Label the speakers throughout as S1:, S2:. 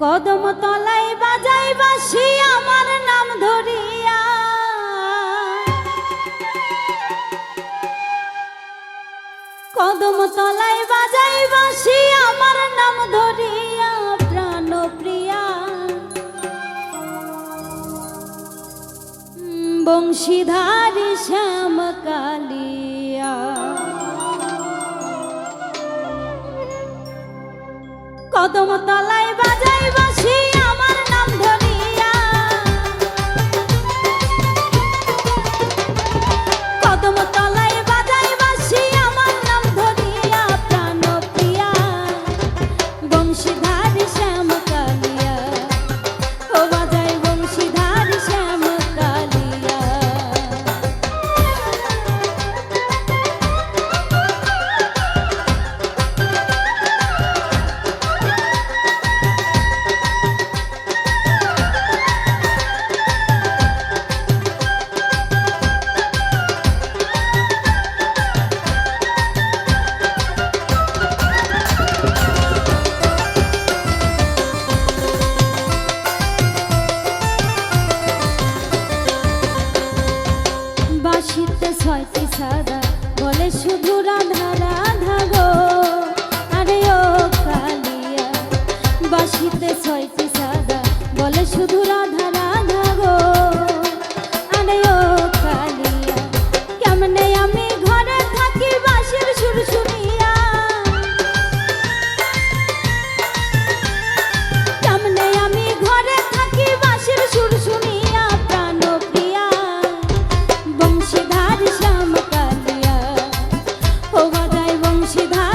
S1: কদম তলাই বাজাই বাসি আমার নাম ধরিয়া। কদম তলাই বাজাই বাসি আমার নাম ধরিয়া প্রাণ প্রিয়া বংশীধারী শ্যাম কালিয়া কদম তলায় বাজাই বাসি 我在翁溪畔。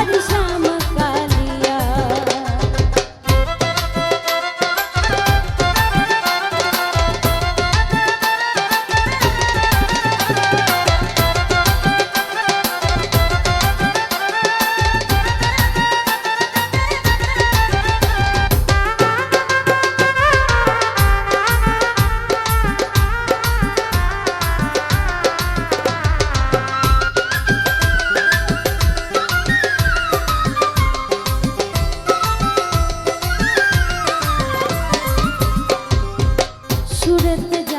S1: surette gel